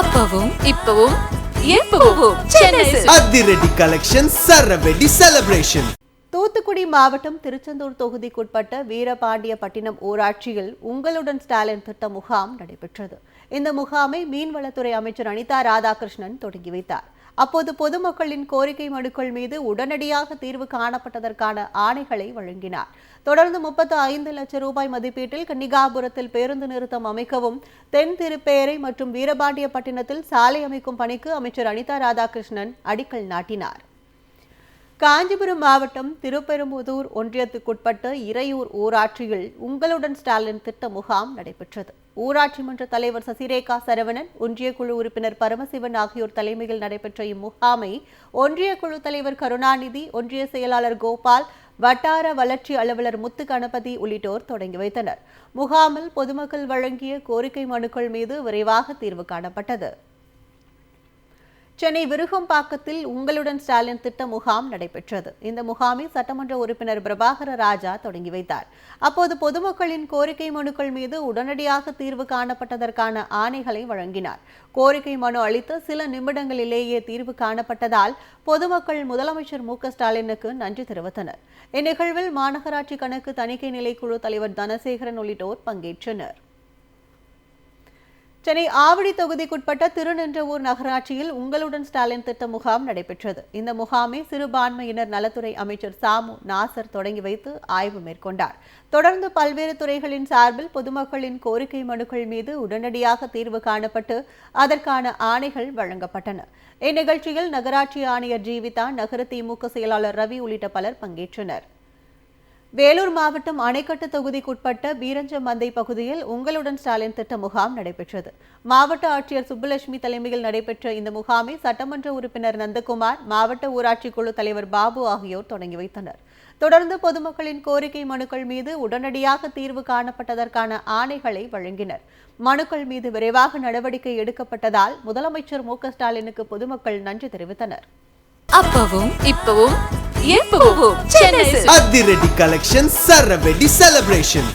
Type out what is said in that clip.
அப்பவும் இப்பவும் எப்பவும். அதிரடி கலெக்ஷன் சரவெடி செலிப்ரேஷன் தூத்துக்குடி மாவட்டம் திருச்செந்தூர் தொகுதிக்குட்பட்ட வீரபாண்டியப்பட்டினம் ஊராட்சியில் உங்களுடன் ஸ்டாலின் திட்ட முகாம் நடைபெற்றது. இந்த முகாமை மீன்வளத்துறை அமைச்சர் அனிதா ராதாகிருஷ்ணன் தொடங்கி வைத்தார். அப்போது பொதுமக்களின் கோரிக்கை மனுக்கள் மீது உடனடியாக தீர்வு காணப்பட்டதற்கான ஆணைகளை வழங்கினார். தொடர்ந்து முப்பத்து ஐந்து லட்சம் ரூபாய் மதிப்பீட்டில் கன்னிகாபுரத்தில் பேருந்து நிறுத்தம் அமைக்கவும் தென் திருப்பேரை மற்றும் வீரபாண்டியப்பட்டினத்தில் சாலை அமைக்கும் பணிக்கு அமைச்சர் அனிதா ராதாகிருஷ்ணன் அடிக்கல் நாட்டினார். காஞ்சிபுரம் மாவட்டம் திருப்பெரும்புதூர் ஒன்றியத்துக்குட்பட்ட இறையூர் ஊராட்சியில் உங்களுடன் ஸ்டாலின் திட்ட முகாம் நடைபெற்றது. ஊராட்சி மன்ற தலைவர் சசிரேகா சரவணன் ஒன்றிய குழு உறுப்பினர் பரமசிவன் ஆகியோர் தலைமையில் நடைபெற்ற இம்முகாமை ஒன்றிய குழு தலைவர் கருணாநிதி ஒன்றிய செயலாளர் கோபால் வட்டார வளர்ச்சி அலுவலர் முத்து கணபதி உள்ளிட்டோர் தொடங்கி வைத்தனர். முகாமில் பொதுமக்கள் வழங்கிய கோரிக்கை மனுக்கள் மீது விரைவாக தீர்வு காணப்பட்டது. சென்னை விருகம்பாக்கத்தில் உங்களுடன் ஸ்டாலின் திட்ட முகாம் நடைபெற்றது. இந்த முகாமை சட்டமன்ற உறுப்பினர் பிரபாகர ராஜா தொடங்கி வைத்தார். அப்போது பொதுமக்களின் கோரிக்கை மனுக்கள் மீது உடனடியாக தீர்வு காணப்பட்டதற்கான ஆணைகளை வழங்கினார். கோரிக்கை மனு அளித்த சில நிமிடங்களிலேயே தீர்வு காணப்பட்டதால் பொதுமக்கள் முதலமைச்சர் மு ஸ்டாலினுக்கு நன்றி தெரிவித்தனர். இந்நிகழ்வில் மாநகராட்சி கணக்கு தணிக்கை நிலைக்குழு தலைவர் தனசேகரன் உள்ளிட்டோர் பங்கேற்றனர். சென்னை ஆவடி தொகுதிக்குட்பட்ட திருநின்றவூர் நகராட்சியில் உங்களுடன் ஸ்டாலின் திட்ட முகாம் நடைபெற்றது. இந்த முகாமை சிறுபான்மையினர் நலத்துறை அமைச்சர் சாமு நாசர் தொடங்கி வைத்து ஆய்வு மேற்கொண்டார். தொடர்ந்து பல்வேறு துறைகளின் சார்பில் பொதுமக்களின் கோரிக்கை மனுக்கள் மீது உடனடியாக தீர்வு காணப்பட்டு அதற்கான ஆணைகள் வழங்கப்பட்டன. இந்நிகழ்ச்சியில் நகராட்சி ஆணையர் ஜீவிதா நகர திமுக செயலாளர் ரவி உள்ளிட்ட பலர் பங்கேற்றனர். வேலூர் மாவட்டம் அணைக்கட்டு தொகுதிக்குட்பட்ட பீரஞ்சமந்தை பகுதியில் உங்களுடன் ஸ்டாலின் திட்ட முகாம் நடைபெற்றது. மாவட்ட ஆட்சியர் சுப்புலட்சுமி தலைமையில் நடைபெற்ற இந்த முகாமை சட்டமன்ற உறுப்பினர் நந்தகுமார் மாவட்ட ஊராட்சி குழு தலைவர் பாபு ஆகியோர் தொடங்கி வைத்தனர். தொடர்ந்து பொதுமக்களின் கோரிக்கை மனுக்கள் மீது உடனடியாக தீர்வு காணப்பட்டதற்கான ஆணைகளை வழங்கினர். மனுக்கள் மீது விரைவாக நடவடிக்கை எடுக்கப்பட்டதால் முதலமைச்சர் மு ஸ்டாலினுக்கு பொதுமக்கள் நன்றி தெரிவித்தனர். அப்பவும் இப்பவும் அதிரடி கலெக்ஷன் சரவெடி செலிப்ரேஷன்